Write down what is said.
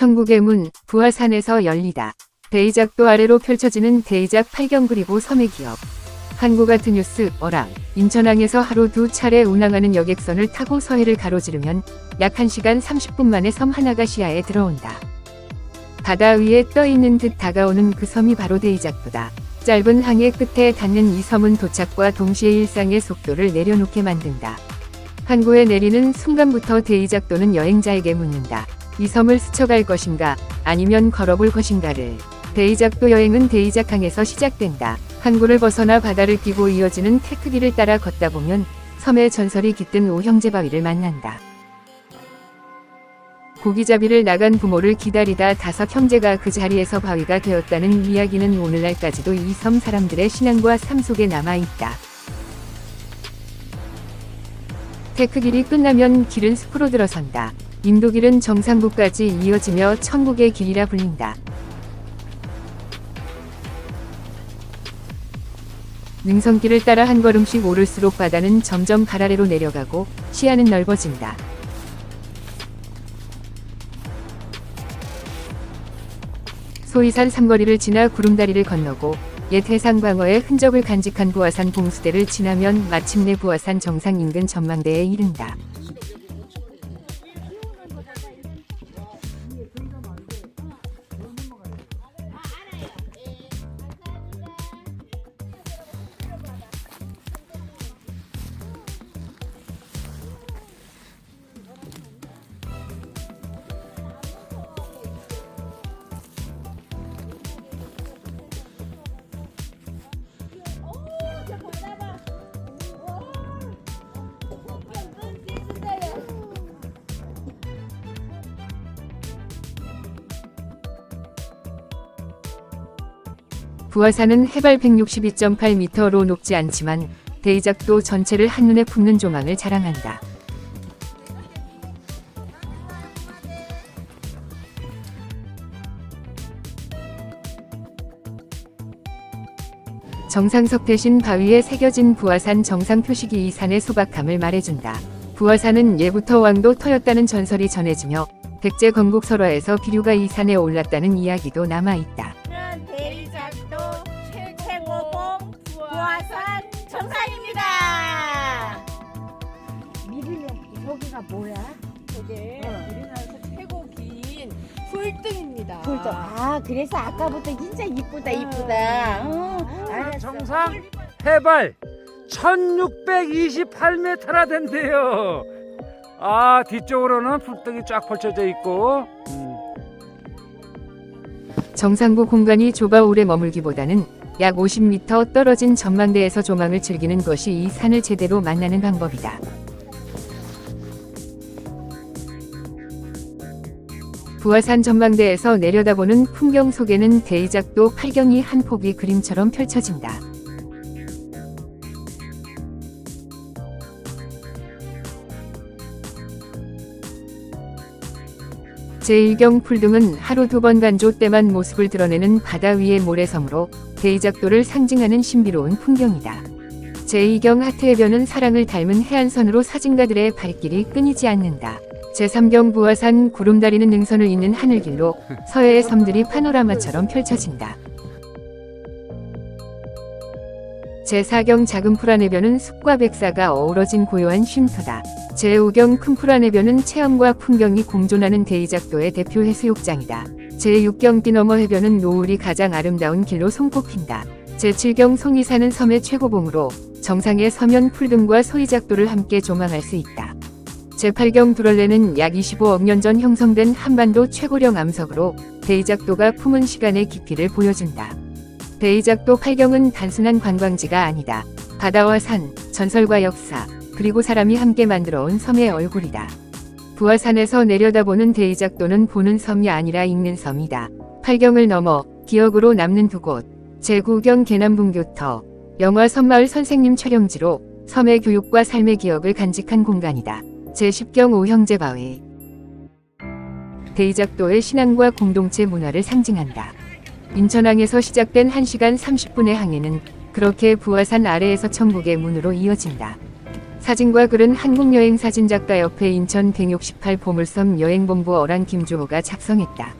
천국의 문, 부하산에서 열리다. 대이작도 아래로 펼쳐지는 대이작 팔경 그리고 섬의 기업. 한국 같은 뉴스, 어랑, 인천항에서 하루 두 차례 운항하는 여객선을 타고 서해를 가로지르면 약 1시간 30분 만에 섬 하나가 시야에 들어온다. 바다 위에 떠 있는 듯 다가오는 그 섬이 바로 대이작도다. 짧은 항해 끝에 닿는 이 섬은 도착과 동시에 일상의 속도를 내려놓게 만든다. 항구에 내리는 순간부터 대이작도는 여행자에게 묻는다. 이 섬을 스쳐갈 것인가 아니면 걸어볼 것인가를. 대이작도 여행은 대이작항에서 시작된다. 항구를 벗어나 바다를 끼고 이어지는 테크길을 따라 걷다 보면 섬의 전설이 깃든 오형제 바위를 만난다. 고기잡이를 나간 부모를 기다리다 다섯 형제가 그 자리에서 바위가 되었다는 이야기는 오늘날까지도 이 섬 사람들의 신앙과 삶 속에 남아있다. 테크길이 끝나면 길은 숲으로 들어선다. 인도길은 정상부까지 이어지며 천국의 길이라 불린다. 능선길을 따라 한 걸음씩 오를수록 바다는 점점 가라래로 내려가고 시야는 넓어진다. 소이산 삼거리를 지나 구름다리를 건너고 옛 해상방어의 흔적을 간직한 부화산 봉수대를 지나면 마침내 부화산 정상 인근 전망대에 이른다. 부화산은 해발 162.8m로 높지 않지만 대이작도 전체를 한눈에 품는 조망을 자랑한다. 정상석 대신 바위에 새겨진 부화산 정상 표식이 이 산의 소박함을 말해준다. 부화산은 예부터 왕도 터였다는 전설이 전해지며 백제 건국 설화에서 기류가 이 산에 올랐다는 이야기도 남아있다. 여기가 뭐야? 저게 어. 우리나라에서 최고 긴 풀등입니다. 불도 아 그래서 아까부터 진짜 이쁘다 이쁘다. 어, 알았어. 정상 해발 1628m나 된대요. 아 뒤쪽으로는 풀등이 쫙 펼쳐져 있고 음, 정상부 공간이 좁아 오래 머물기보다는 약 50m 떨어진 전망대에서 조망을 즐기는 것이 이 산을 제대로 만나는 방법이다. 부화산 전망대에서 내려다보는 풍경 속에는 대이작도 팔경이 한 폭이 그림처럼 펼쳐진다. 제1경 풀등은 하루 두 번 간조 때만 모습을 드러내는 바다 위의 모래섬으로 대이작도를 상징하는 신비로운 풍경이다. 제2경 하트해변은 사랑을 닮은 해안선으로 사진가들의 발길이 끊이지 않는다. 제3경 부화산 구름다리는 능선을 잇는 하늘길로 서해의 섬들이 파노라마처럼 펼쳐진다. 제4경 작은 풀안해변은 숲과 백사가 어우러진 고요한 쉼터다. 제5경 큰 풀안해변은 체험과 풍경이 공존하는 대이작도의 대표 해수욕장이다. 제6경 띠너머 해변은 노을이 가장 아름다운 길로 손꼽힌다. 제7경 송이산은 섬의 최고봉으로 정상에 서면 풀등과 소이작도를 함께 조망할 수 있다. 제8경 두럴레는 약 25억 년 전 형성된 한반도 최고령 암석으로 대이작도가 품은 시간의 깊이를 보여준다. 대이작도 8경은 단순한 관광지가 아니다. 바다와 산, 전설과 역사, 그리고 사람이 함께 만들어온 섬의 얼굴이다. 부화산에서 내려다보는 대이작도는 보는 섬이 아니라 읽는 섬이다. 8경을 넘어 기억으로 남는 두 곳. 제9경 계남분교터, 영화 섬마을 선생님 촬영지로 섬의 교육과 삶의 기억을 간직한 공간이다. 제10경 오형제 바위. 대이작도의 신앙과 공동체 문화를 상징한다. 인천항에서 시작된 1시간 30분의 항해는 그렇게 부화산 아래에서 천국의 문으로 이어진다. 사진과 글은 한국여행사진작가협회 인천 168 보물섬 여행본부 어란 김주호가 작성했다.